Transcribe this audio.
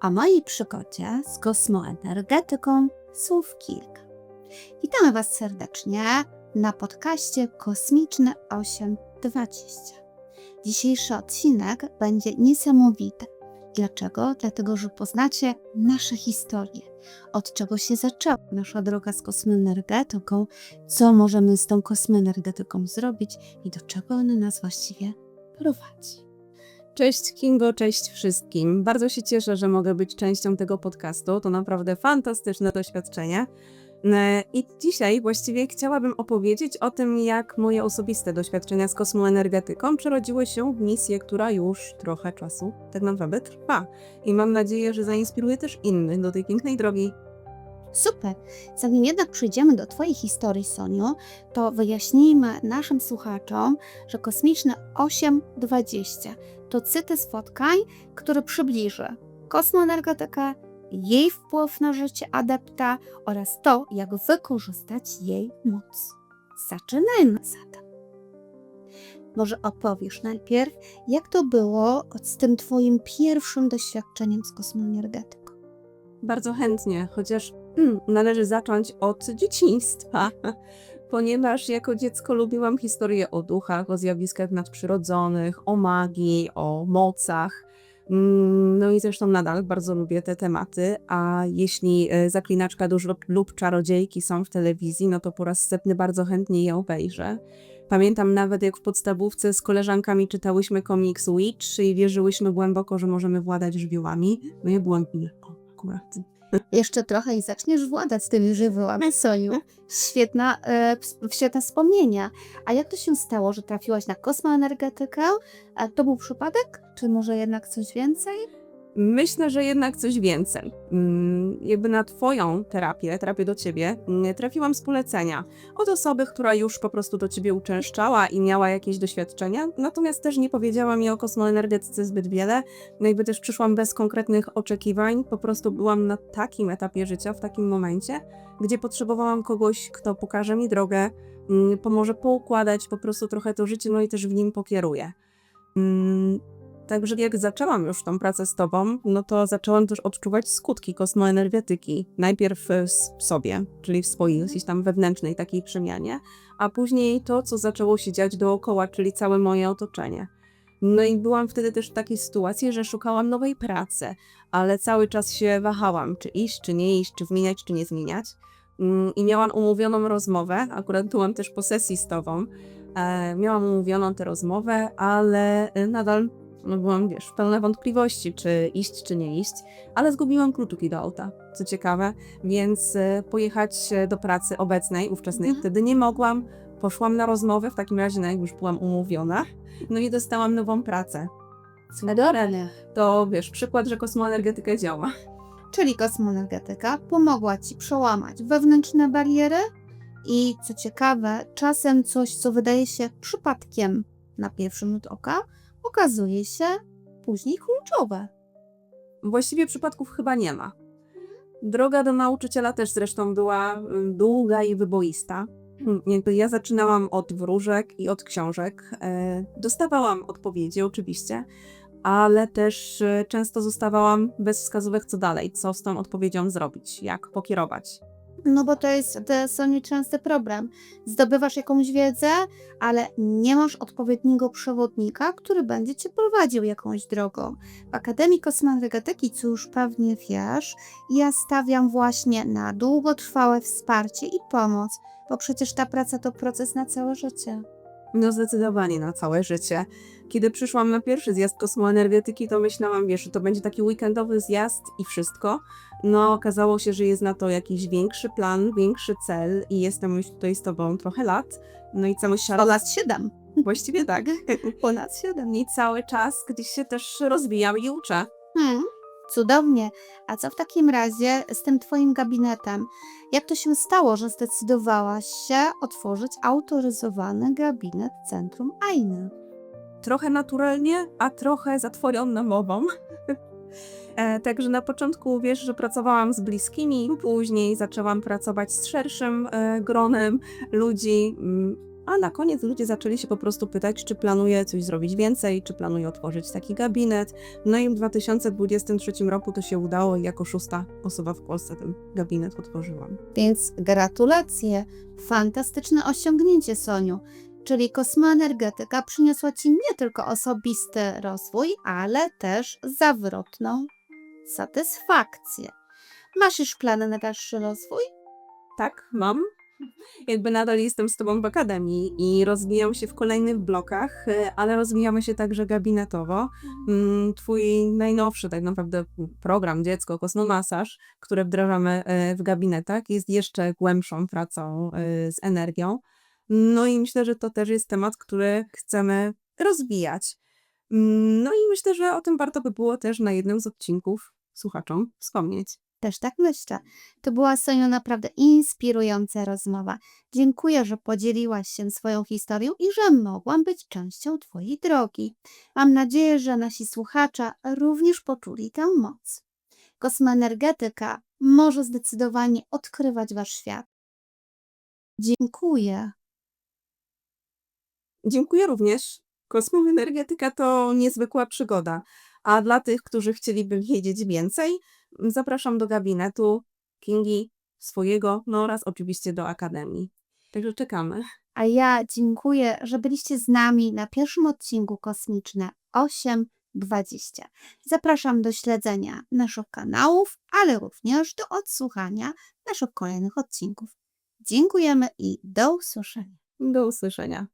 O mojej przygodzie z kosmoenergetyką słów kilka. Witamy Was serdecznie na podcaście Kosmiczne 820. Dzisiejszy odcinek będzie niesamowity. Dlaczego? Dlatego, że poznacie nasze historie. Od czego się zaczęła nasza droga z kosmoenergetyką, co możemy z tą kosmoenergetyką zrobić i do czego ona nas właściwie prowadzi. Cześć Kingo, cześć wszystkim. Bardzo się cieszę, że mogę być częścią tego podcastu. To naprawdę fantastyczne doświadczenie. E, I dzisiaj właściwie chciałabym opowiedzieć o tym, jak moje osobiste doświadczenia z kosmoenergetyką przerodziły się w misję, która już trochę czasu tak naprawdę trwa. I mam nadzieję, że zainspiruje też innych do tej pięknej drogi. Super! Zanim jednak przejdziemy do Twojej historii, Soniu, to wyjaśnijmy naszym słuchaczom, że kosmiczne 820 to cykl spotkań, który przybliży kosmoenergetykę, jej wpływ na życie adepta oraz to, jak wykorzystać jej moc. Zaczynajmy zatem. Może opowiesz najpierw, jak to było z tym Twoim pierwszym doświadczeniem z kosmoenergetyką? Bardzo chętnie, chociaż hmm, należy zacząć od dzieciństwa, ponieważ jako dziecko lubiłam historie o duchach, o zjawiskach nadprzyrodzonych, o magii, o mocach. Mm, No i zresztą nadal bardzo lubię te tematy, a jeśli e, zaklinaczka dusz lub- czarodziejki są w telewizji, no to po raz setny bardzo chętnie je obejrzę. Pamiętam nawet jak w podstawówce z koleżankami czytałyśmy komiks Witch i wierzyłyśmy głęboko, że możemy władać żywiołami. No ja byłam wilką akurat. Jeszcze trochę i zaczniesz władać tymi żywiołami, Soniu. Świetna, e, świetne wspomnienia. A jak to się stało, że trafiłaś na kosmoenergetykę? A to był przypadek? Czy może jednak coś więcej? Myślę, że jednak coś więcej. Mm, Jakby na Twoją terapię, terapię do Ciebie, mm, trafiłam z polecenia od osoby, która już po prostu do Ciebie uczęszczała i miała jakieś doświadczenia, natomiast też nie powiedziała mi o kosmoenergetyce zbyt wiele. No jakby też przyszłam bez konkretnych oczekiwań, po prostu byłam na takim etapie życia, w takim momencie, gdzie potrzebowałam kogoś, kto pokaże mi drogę, mm, pomoże poukładać po prostu trochę to życie, no i też w nim pokieruje. Także jak zaczęłam już tą pracę z tobą, no to zaczęłam też odczuwać skutki kosmoenergetyki. Najpierw e, w sobie, czyli w swojej gdzieś tam wewnętrznej takiej przemianie, a później to, co zaczęło się dziać dookoła, czyli całe moje otoczenie. No i byłam wtedy też w takiej sytuacji, że szukałam nowej pracy, ale cały czas się wahałam, czy iść, czy nie iść, czy zmieniać, czy nie zmieniać. Mm, I miałam umówioną rozmowę, akurat byłam też po sesji z tobą, e, miałam umówioną tę rozmowę, ale e, nadal no byłam, wiesz, pełna wątpliwości, czy iść, czy nie iść, ale zgubiłam kluczyki do auta, co ciekawe, więc e, pojechać e, do pracy obecnej, ówczesnej, Mhm. wtedy nie mogłam. Poszłam na rozmowę, w takim razie, no jak już byłam umówiona, no i dostałam nową pracę. Cudownie. To, wiesz, przykład, że kosmoenergetyka działa. Czyli kosmoenergetyka pomogła Ci przełamać wewnętrzne bariery i co ciekawe, czasem coś, co wydaje się przypadkiem na pierwszy rzut oka, okazuje się później kluczowe. Właściwie przypadków chyba nie ma. Droga do nauczyciela też zresztą była y, długa i wyboista. Hmm, ja zaczynałam od wróżek i od książek. E, Dostawałam odpowiedzi oczywiście, ale też e, często zostawałam bez wskazówek co dalej, co z tą odpowiedzią zrobić, jak pokierować. No bo to jest to Soniu, częsty problem. Zdobywasz jakąś wiedzę, ale nie masz odpowiedniego przewodnika, który będzie cię prowadził jakąś drogą. W Akademii Kosmoenergetyki, co już pewnie wiesz, ja stawiam właśnie na długotrwałe wsparcie i pomoc, bo przecież ta praca to proces na całe życie. No zdecydowanie na całe życie. Kiedy przyszłam na pierwszy zjazd kosmoenergetyki, to myślałam, wiesz, że to będzie taki weekendowy zjazd i wszystko. No okazało się, że jest na to jakiś większy plan, większy cel i jestem już tutaj z tobą trochę lat. No i cały czas, Ponad 7. właściwie tak. Ponad 7. I cały czas gdzieś się też rozwijam i uczę. Hmm, cudownie. A co w takim razie z tym Twoim gabinetem? Jak to się stało, że zdecydowałaś się otworzyć autoryzowany gabinet Centrum AINY? Trochę naturalnie, a trochę zatworzoną mową. E, Także na początku wiesz, że pracowałam z bliskimi, później zaczęłam pracować z szerszym e, gronem ludzi, mm, a na koniec ludzie zaczęli się po prostu pytać, czy planuję coś zrobić więcej, czy planuję otworzyć taki gabinet. No i w 2023 roku to się udało i jako szósta osoba w Polsce ten gabinet otworzyłam. Więc gratulacje, fantastyczne osiągnięcie, Soniu. Czyli kosmoenergetyka przyniosła Ci nie tylko osobisty rozwój, ale też zawrotną satysfakcję. Masz już plany na dalszy rozwój? Tak, mam. Jakby nadal jestem z Tobą w akademii i rozwijam się w kolejnych blokach, y, ale rozwijamy się także gabinetowo. Mm, Twój najnowszy tak naprawdę program Dziecko Kosmomasaż, który wdrażamy y, w gabinetach, jest jeszcze głębszą pracą y, z energią. No i myślę, że to też jest temat, który chcemy rozwijać. Mm, No i myślę, że o tym warto by było też na jednym z odcinków słuchaczom wspomnieć. Też tak myślę. To była, Soniu, naprawdę inspirująca rozmowa. Dziękuję, że podzieliłaś się swoją historią i że mogłam być częścią Twojej drogi. Mam nadzieję, że nasi słuchacze również poczuli tę moc. Kosmoenergetyka może zdecydowanie odkrywać Wasz świat. Dziękuję. Dziękuję również. Kosmoenergetyka to niezwykła przygoda. A dla tych, którzy chcieliby wiedzieć więcej, zapraszam do gabinetu Kingi swojego, no oraz oczywiście do Akademii. Także czekamy. A ja dziękuję, że byliście z nami na pierwszym odcinku Kosmiczne 8.20. Zapraszam do śledzenia naszych kanałów, ale również do odsłuchania naszych kolejnych odcinków. Dziękujemy i do usłyszenia. Do usłyszenia.